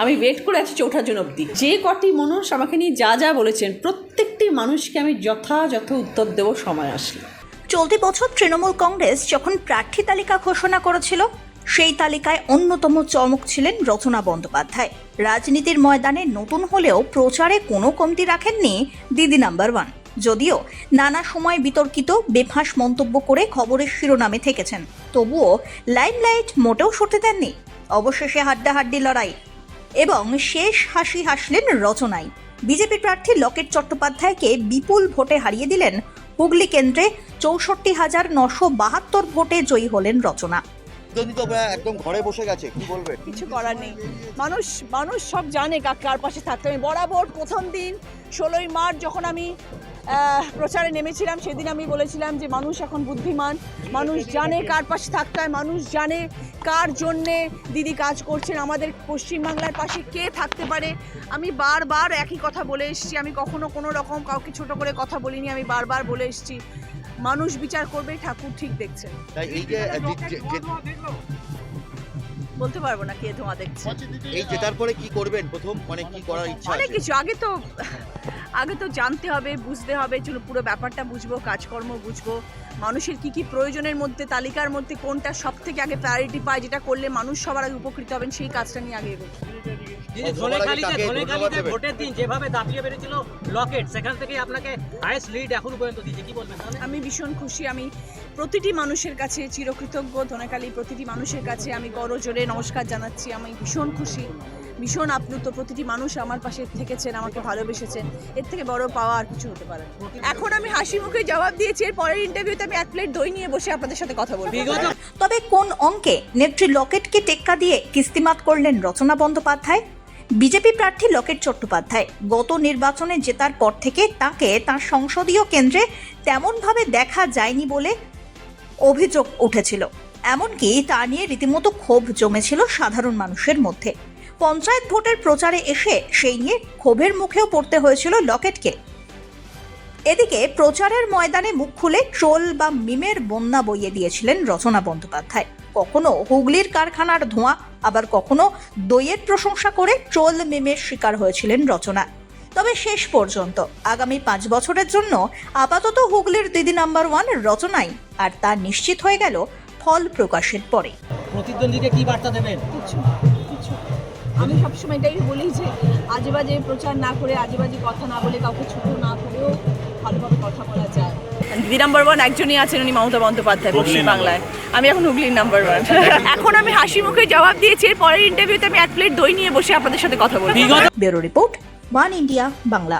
আমি ওয়েট করে আছি চৌঠা জন অবধি। যে কটি মানুষ আমাকে নিয়ে যা যা বলেছেন, প্রত্যেকটি মানুষকে আমি যথাযথ উত্তর দেবো সময় আসলে। চলতি বছর তৃণমূল কংগ্রেস যখন প্রার্থী তালিকা ঘোষণা করেছিল, সেই তালিকায় অন্যতম চমক ছিলেন রচনা বন্দ্যোপাধ্যায়। রাজনীতির ময়দানে নতুন হলেও প্রচারে কোনো কমতি রাখেননি দিদি নাম্বার ওয়ান। যদিও নানা সময় বিতর্কিত, বেফাঁস মন্তব্য করে খবরের শিরোনামে থেকেছেন। তবুও লাইমলাইট মোটেও সরতে দেননি। অবশেষে হাড্ডাহাড্ডি লড়াই এবং শেষ হাসি হাসলেন রচনায়। বিজেপি প্রার্থী লকেট চট্টোপাধ্যায়কে বিপুল ভোটে হারিয়ে দিলেন হুগলি কেন্দ্রে চৌষট্টি হাজার নশো বাহাত্তর ভোটে জয়ী হলেন রচনা। একদম ঘরে বসে গেছে, কি বলবে? কিছু করার নেই। মানুষ মানুষ সব জানে কার পাশে থাকতে আমি বরাবর প্রথম দিন, ষোলোই মার্চ যখন আমি প্রচারে নেমেছিলাম, সেদিন আমি বলেছিলাম যে মানুষ এখন বুদ্ধিমান, মানুষ জানে কার পাশে থাকতে হয়, মানুষ জানে কার জন্যে দিদি কাজ করছেন, আমাদের পশ্চিমবাংলার পাশে কে থাকতে পারে। আমি বারবার একই কথা বলে এসেছি, আমি কখনো কোনো রকম কাউকে ছোট করে কথা বলিনি, আমি বারবার বলে এসেছি। মানুষ বিচার করবে ঠাকুর ঠিক দেখছেন তাই এই যে- বলতে পারব না কে ধোঁয়া দেখছে। এই জেতার পরে কি করবেন? প্রথম মানে কি করার ইচ্ছা অনেক কিছু আগে তো আগে তো জানতে হবে বুঝতে হবে চলো পুরো ব্যাপারটা বুঝব কাজকর্ম বুঝব। মানুষের কি কি প্রয়োজনের মধ্যে তালিকার মধ্যে কোনটা সব থেকে আগে প্রায়োরিটি পায় যেটা করলে মানুষ সবার আগে উপকৃত হবেন সেই কাজটা নিয়ে আগে এগোবো দিদি সবার আগে ধনেখালিতে ধনেখালিতে ভোটের দিন যেভাবে দাপিয়ে বেড়েছিল লকেট সেখান থেকে আপনাকে হাইয়েস্ট লিড এখনও পর্যন্ত দিয়েছে কি বলবেন আমি ভীষণ খুশি আমি প্রতিটি মানুষের কাছে চিরকৃতজ্ঞ ধনেকালী প্রতিটি মানুষের কাছে আমি করজোরে নমস্কার জানাচ্ছি আমি ভীষণ খুশি। ভীষণ আপ্লুত। প্রতিটি মানুষ আমার পাশে থেকেছেন আমাকে ভালোবেসেছেন। এর থেকে বড় পাওয়া আর কিছু হতে পারে এখন আমি হাসি মুখে জবাব দিয়েছি এর পরের ইন্টারভিউতে আমি এক প্লেট দই নিয়ে বসে আপনাদের সাথে কথা বলব। তবে কোন অঙ্কে নেত্রী লকেটকে টেক্কা দিয়ে কিস্তিমাত করলেন রচনা বন্দ্যোপাধ্যায়? বিজেপি প্রার্থী লকেট চট্টোপাধ্যায় গত নির্বাচনে জেতার পর থেকে তাকে তার সংসদীয় কেন্দ্রে তেমনভাবে দেখা যায়নি বলে অভিযোগ উঠেছিল। এমনকি তা নিয়ে রীতিমতো ক্ষোভ জমেছিল সাধারণ মানুষের মধ্যে। পঞ্চায়েত ভোটের প্রচারে এসে সেই নিয়ে ক্ষোভের মুখেও পড়তে হয়েছিল লকেটকে। এদিকে প্রচারের ময়দানে মুখ খুলে ট্রোল বা মিমের বন্যা বইয়ে দিয়েছিলেন রচনা বন্দ্যোপাধ্যায়। কখনো হুগলির কারখানার ধোঁয়া আবার কখনো দইয়ের প্রশংসা করে ট্রোল মিমের শিকার হয়েছিলেন রচনা। তবে শেষ পর্যন্ত আগামী পাঁচ বছরের জন্য আপাতত হুগলির দিদি নাম্বার ওয়ান রচনাই আর তা নিশ্চিত হয়ে গেল ফল প্রকাশের পরে। প্রতিদ্বন্দ্বীকে কি বার্তা দেবেন? কিছু কিছু আমি সবসময় এটাই বলি যে আজে বাজে প্রচার না করে আজে বাজে কথা না বলে কাউকে ছোট না করেও ভালোভাবে কথা বলা যায়। দিদি নাম্বার ওয়ান একজনই আছেন উনি মমতা বন্দ্যোপাধ্যায় পশ্চিম বাংলায়। আমি এখন হুগলির নাম্বার ওয়ান এখন আমি হাসি মুখে জবাব দিয়েছি এর পরের ইন্টারভিউতে আমি এক প্লেট দই নিয়ে বসে আপনাদের সাথে কথা বলব। বিগত bureau report one India Bangla